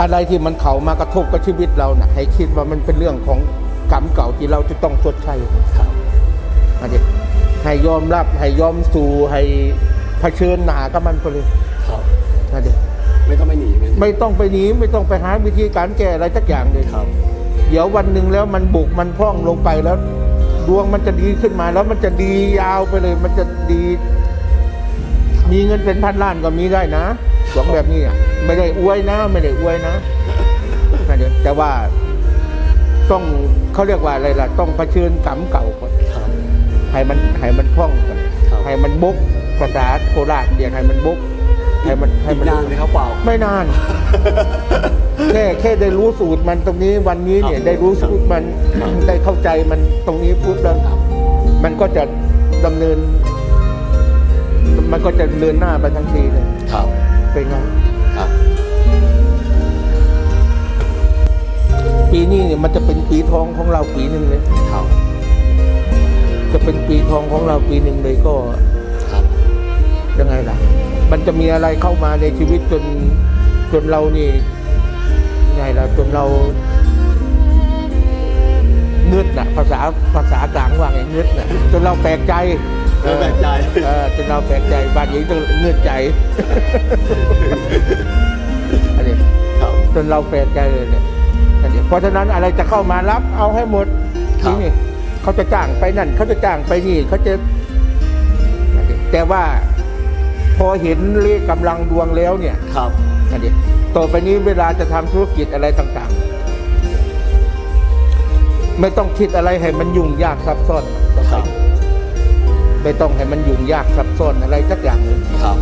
อะไรที่มันเข้ามากระทบกับชีวิตเรานะ่ะให้คิดว่ามันเป็นเรื่องของกรรมเก่าที่เราจะต้องชดใช้ครับอันนี้ให้ยอมรับให้ยอมสู่ให้เผชิญหนากับมันไปเลยครับอันนี้ไม่ต้องไม่หนีไม่ไม่ต้องไปหนีไม่ต้องไปหาวิธีการแก้อะไรสักอย่างเลยครับ เดี๋ยววันหนึ่งแล้วมันบุกมันพร่องลงไปแล้ว ดวงมันจะดีขึ้นมาแล้วมันจะดียาวไปเลย มันจะดี มีเงินเป็นพันล้านก็มีได้นะสองแบบนี้อะ ไม่ได้อวยนะ ไม่ได้อวยนะอันนี้แต่ว่าต้องเขาเรียกว่าอะไรล่ะ ต้องเผชิญกรรมเก่าก่อนครับให้มันให้มันพร่องก่อนครับให้มันบกภาษาโคราชเรียกให้มันบกให้มันให้อีกมันนานไหมครับเปล่า ไม่นานแค่แค่ได้รู้สูตรมันตรงนี้วันนี้เนี่ยครับได้รู้สูตรมันได้เข้าใจมันตรงนี้พูดแล้วครับมันก็จะดำเนิน มันก็จะเดินหน้าไปทั้งทีเลยครับเป็นไง นี้เนี่ยมันจะเป็นปีทองของเราปีหนึ่งเลยครับจะเป็นปีทองของเราปีหนึ่งเลยก็ครับยังไงล่ะ มันจะมีอะไรเข้ามาในชีวิตจนจนเรานี่ยังไงล่ะจนเราเงืดน่ะ ภาษาภาษากลางว่าไงเงืดน่ะจนเราแปลกใจเออแปลกใจเออจนเราแปลกใจบ้านนี้ต้องเงืดใจอันนี้ครับจนเราแปลกใจเลยเนี่ยอันนี้ เพราะฉะนั้นอะไรจะเข้ามารับเอาให้หมดครับ นี่เขาจะจ้างไปนั่น เขาจะจ้างไปนี่ เขาจะอันนี้แต่ว่าพอเห็นเลขกำลังดวงแล้วเนี่ยครับอันนี้ต่อไปนี้เวลาจะทำธุรกิจอะไรต่างๆ ไม่ต้องคิดอะไรให้มันยุ่งยากซับซ้อนครับ ไม่ต้องให้มันยุ่งยากซับซ้อนอะไรสักอย่างเลยครับ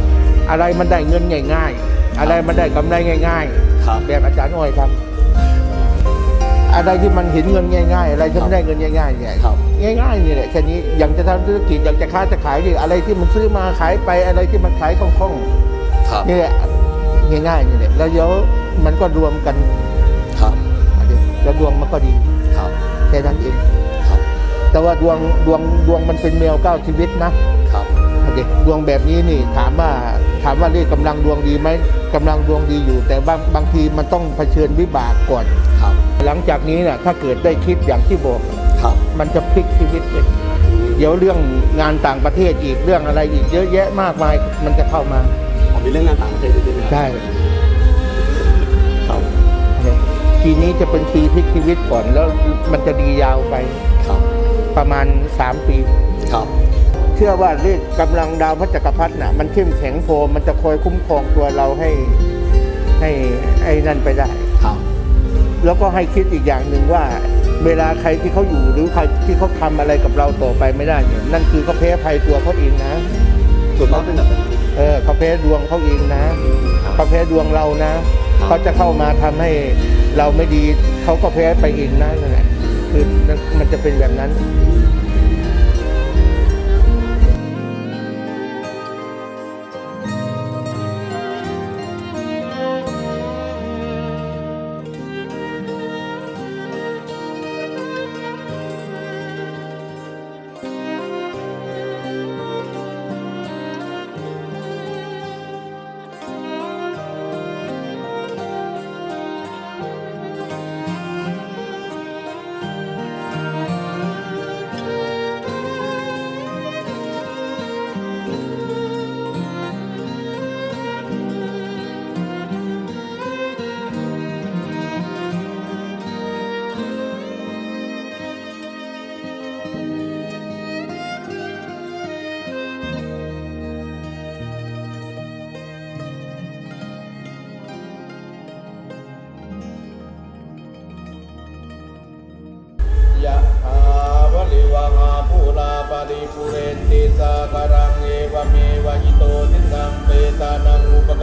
อะไรมันได้เงินง่าย ๆ อะไรมันได้กำไรง่าย ครับ ๆ แบบอาจารย์อ้อยทำ อะไรที่มันเห็นเงินง่าย ๆ อะไรที่มันได้เงินง่ายๆเนี่ยครับ ง่ายๆนี่แหละแค่นี้อยากจะทำธุรกิจอยากจะค้าจะขายนี่อะไรที่มันซื้อมาขายไปอะไรที่มันขายคล่องๆครับนี่แหละง่ายๆนี่แหละแล้วเดี๋ยวมันก็รวมกันครับอันนี้แล้วดวงมันก็ดีครับแค่นั้นเองครับ แต่ว่าดวงดวงดวงมันเป็นแมวเก้าชีวิตนะครับอันนี้ดวงแบบนี้นี่ถามว่าถามว่าเรียกกำลังดวงดีไหมกำลังดวงดีอยู่ แต่บางบางทีมันต้องเผชิญวิบากก่อนครับ หลังจากนี้น่ะถ้าเกิดได้คิดอย่างที่บอก ครับ มันจะพลิกชีวิตเลยเดี๋ยวเรื่องงานต่างประเทศอีกเรื่องอะไรอีกเยอะแยะมากมายมันจะเข้ามาผมมีเรื่องงานต่างประเทศด้วยใช่ไหมครับใช่ครับปีนี้จะเป็นปีพลิกชีวิตก่อนแล้วมันจะดียาวไปครับ ประมาณ3ปีครับ เชื่อว่าเลขกำลังดาวพระจักรพรรดิน่ะมันเข้มแข็งพอมันจะคอยคุ้มครองตัวเราให้ให้ไอ้นั่นไปได้ครับ แล้วก็ให้คิดอีกอย่างหนึ่งว่า เวลาใครที่เขาอยู่หรือใครที่เขาทำอะไรกับเราต่อไปไม่ได้เนี่ยนั่นคือเขาแพ้ภัยตัวเขาเองนะส่วนมากเป็นแบบนั้นเออเขาแพ้ดวงเขาเองนะครับเขาแพ้ดวงเรานะครับเขาจะเข้ามาทำให้เราไม่ดีเขาก็แพ้ไปเองนะนั่นแหละคือมันจะเป็นแบบนั้น ยะหาวลิวหาภูราปาริปุเรนติสาการังเอวเมวะอิโตทินังเปตานังอุปก